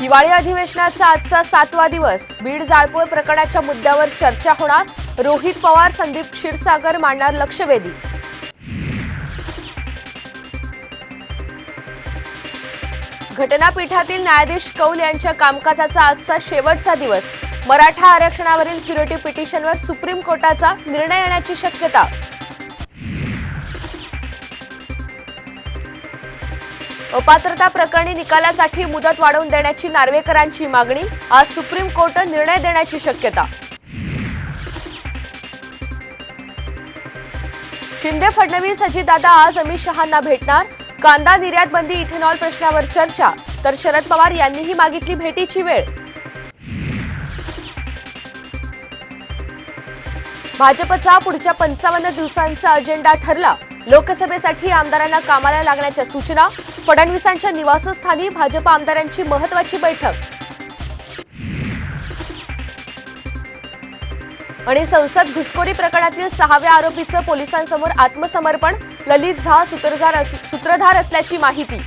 हिवाळी अधिवेशनाचा आजचा सातवा दिवस. बीड जाळपोळ प्रकरणाच्या मुद्द्यावर चर्चा होणार. रोहित पवार संदीप क्षीरसागर मांडणार लक्षवेधी. घटनापीठातील न्यायाधीश कौल यांच्या कामकाजाचा आजचा शेवटचा दिवस. मराठा आरक्षणावरील क्युरेटिव्ह पिटिशनवर सुप्रीम कोर्टाचा निर्णय येण्याची शक्यता. अपात्रता प्रकरणी निकालासाठी मुदत वाढवून देण्याची नार्वेकरांची मागणी आज सुप्रीम कोर्ट निर्णय देण्याची शक्यता. शिंदे फडणवीस अजितदादा आज अमित शहांना भेटणार. कांदा निर्यात बंदी इथेनॉल प्रश्नावर चर्चा. तर शरद पवार यांनीही मागितली भेटीची वेळ. भाजपचा पुढच्या पंचावन्न दिवसांचा अजेंडा ठरला. लोकसभेसाठी आमदारांना कामाला लागण्याच्या सूचना फडणवीसांच्या निवासस्थानी भाजप आमदारांची महत्वाची बैठक. आणि संसद घुसखोरी प्रकरणातील सहाव्या आरोपीचं पोलिसांसमोर आत्मसमर्पण ललित झा सूत्रधार अस- सूत्रधार असल्याची माहिती.